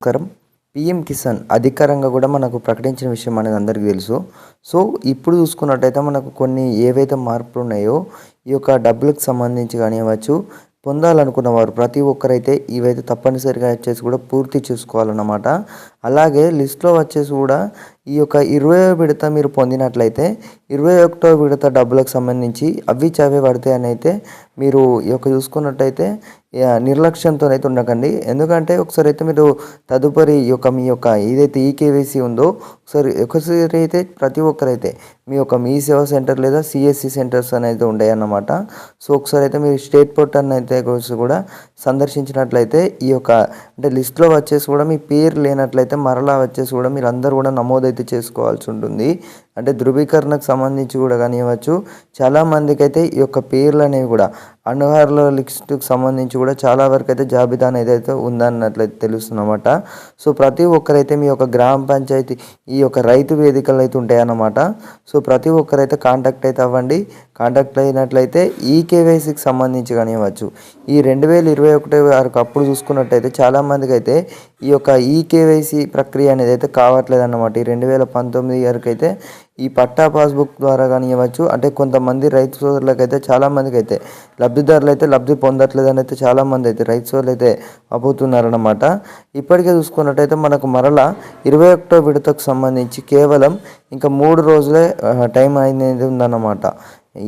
నమస్కారం. పిఎం కిసాన్ అధికారంగా కూడా మనకు ప్రకటించిన విషయం అనేది అందరికీ తెలుసు. సో ఇప్పుడు చూసుకున్నట్టయితే మనకు కొన్ని ఏవైతే మార్పులు ఉన్నాయో ఈ యొక్క డబ్బులకు సంబంధించి కానివ్వచ్చు పొందాలనుకున్న వారు ప్రతి ఒక్కరైతే ఇవైతే తప్పనిసరిగా వచ్చేసి కూడా పూర్తి చేసుకోవాలన్నమాట. అలాగే లిస్ట్లో వచ్చేసి కూడా ఈ యొక్క ఇరవై విడత మీరు పొందినట్లయితే ఇరవై ఒకటో విడత డబ్బులకు సంబంధించి అవి చవి పడతాయి అని అయితే మీరు ఈ యొక్క చూసుకున్నట్టయితే నిర్లక్ష్యంతో అయితే ఉండకండి. ఎందుకంటే ఒకసారి అయితే మీరు తదుపరి ఈ యొక్క మీ యొక్క ఏదైతే ఈకేవీసీ ఉందో ఒకసారి ఒకసారి అయితే ప్రతి ఒక్కరైతే మీ యొక్క మీ సేవా సెంటర్ లేదా సిఎస్సి సెంటర్స్ అనేది ఉండేవి అన్నమాట సో ఒకసారి అయితే మీరు స్టేట్ పోర్టల్ అయితే కూడా సందర్శించినట్లయితే ఈ యొక్క అంటే లిస్ట్లో వచ్చేసి కూడా మీ పేరు లేనట్లయితే మరలా వచ్చేసి కూడా మీరు అందరూ కూడా నమోదైతే చేసుకోవాల్సి ఉంటుంది. అంటే ధృవీకరణకు సంబంధించి కూడా కానివ్వచ్చు చాలామందికి అయితే ఈ యొక్క పేర్లు అనేవి కూడా అనర్హుల లిస్టుకు సంబంధించి కూడా చాలా వరకు అయితే జాబితా అనేది అయితే ఉందన్నట్లయితే తెలుస్తుందన్నమాట. సో ప్రతి ఒక్కరైతే మీ యొక్క గ్రామ పంచాయతీ ఈ యొక్క రైతు వేదికలు అయితే ఉంటాయన్నమాట. సో ప్రతి ఒక్కరైతే కాంటాక్ట్ అయితే అవ్వండి. కాంటాక్ట్ అయినట్లయితే ఈ కేవైసీకి సంబంధించి కానివ్వచ్చు ఈ రెండు వేల ఇరవై ఒకటి వరకు అప్పుడు చూసుకున్నట్టయితే చాలామందికి అయితే ఈ యొక్క ఈ కేవైసీ ప్రక్రియ అనేది అయితే కావట్లేదు అన్నమాట ఈ రెండు వేల పంతొమ్మిది వరకు అయితే ఈ పట్టా పాస్బుక్ ద్వారా కానివ్వచ్చు అంటే కొంతమంది రైతు సోదరులకు అయితే చాలామందికి అయితే లబ్ధిదారులు అయితే లబ్ధి పొందట్లేదని అయితే చాలామంది అయితే రైతు సోదరులు అయితే అబ్బుతున్నారనమాట ఇప్పటికే చూసుకున్నట్టయితే మనకు మరలా ఇరవై ఒకటో విడతకు సంబంధించి కేవలం ఇంకా మూడు రోజులే టైం అనేది ఉందన్నమాట.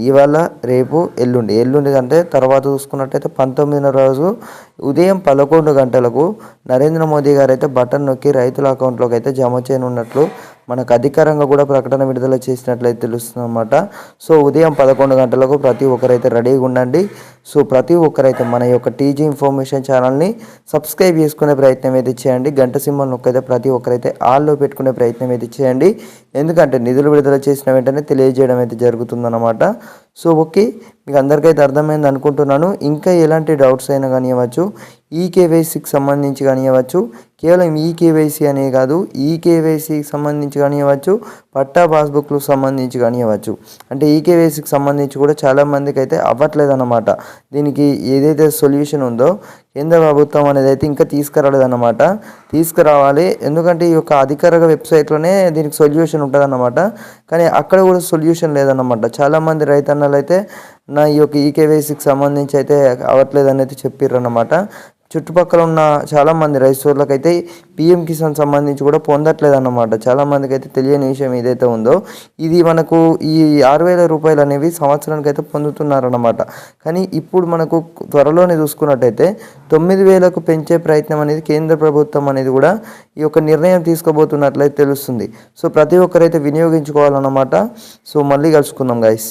ఇవాళ రేపు ఎల్లుండి ఎల్లుండి అంటే తర్వాత చూసుకున్నట్టయితే పంతొమ్మిదిన రోజు ఉదయం పదకొండు గంటలకు నరేంద్ర మోదీ గారు అయితే బటన్ నొక్కి రైతుల అకౌంట్లోకి అయితే జమ చేయనున్నట్లు మనకు అధికారంగా కూడా ప్రకటన విడుదల చేసినట్లయితే తెలుస్తుంది అనమాట సో ఉదయం పదకొండు గంటలకు ప్రతి ఒక్కరైతే రెడీగా ఉండండి. సో ప్రతి ఒక్కరైతే మన యొక్క టీజీ ఇన్ఫర్మేషన్ ఛానల్ని సబ్స్క్రైబ్ చేసుకునే ప్రయత్నం అయితే చేయండి. గంట సింహం నొక్కైతే ప్రతి ఒక్కరైతే ఆల్లో పెట్టుకునే ప్రయత్నం అయితే చేయండి. ఎందుకంటే నిధులు విడుదల చేసిన వెంటనే తెలియజేయడం అయితే జరుగుతుందన్నమాట. సో ఓకే మీకు అందరికైతే అర్థమైంది అనుకుంటున్నాను. ఇంకా ఎలాంటి డౌట్స్ అయినా కానివ్వచ్చు ఈ కేవైసీకి సంబంధించి కానివ్వచ్చు కేవలం ఈ కేవైసీ అనే కాదు ఈ కేవైసీకి సంబంధించి కానివ్వచ్చు పట్టా పాస్బుక్లకు సంబంధించి కానివ్వచ్చు. అంటే ఈ కేవైసీకి సంబంధించి కూడా చాలామందికి అయితే అవ్వట్లేదు అన్నమాట దీనికి ఏదైతే సొల్యూషన్ ఉందో కేంద్ర ప్రభుత్వం అనేది అయితే ఇంకా తీసుకురాలేదన్నమాట. తీసుకురావాలి. ఎందుకంటే ఈ యొక్క అధికారిక వెబ్సైట్లోనే దీనికి సొల్యూషన్ ఉంటుందన్నమాట. కానీ అక్కడ కూడా సొల్యూషన్ లేదన్నమాట. చాలామంది రైతన్నలు అయితే నా ఈ యొక్క ఈకేవైసీకి సంబంధించి అయితే అవ్వట్లేదని అయితే చెప్పారు అన్నమాట చుట్టుపక్కల ఉన్న చాలామంది రైతులకు అయితే పిఎం కిసాన్ సంబంధించి కూడా పొందట్లేదు అన్నమాట చాలామందికి అయితే తెలియని విషయం ఏదైతే ఉందో ఇది మనకు ఈ ఆరు వేల రూపాయలు అనేవి సంవత్సరానికి అయితే పొందుతున్నారన్నమాట. కానీ ఇప్పుడు మనకు త్వరలోనే చూసుకున్నట్టయితే తొమ్మిది వేలకు పెంచే ప్రయత్నం అనేది కేంద్ర ప్రభుత్వం అనేది కూడా ఈ యొక్క నిర్ణయం తీసుకోబోతున్నట్లయితే తెలుస్తుంది. సో ప్రతి ఒక్కరైతే వినియోగించుకోవాలన్నమాట. సో మళ్ళీ కలుసుకుందాం గైస్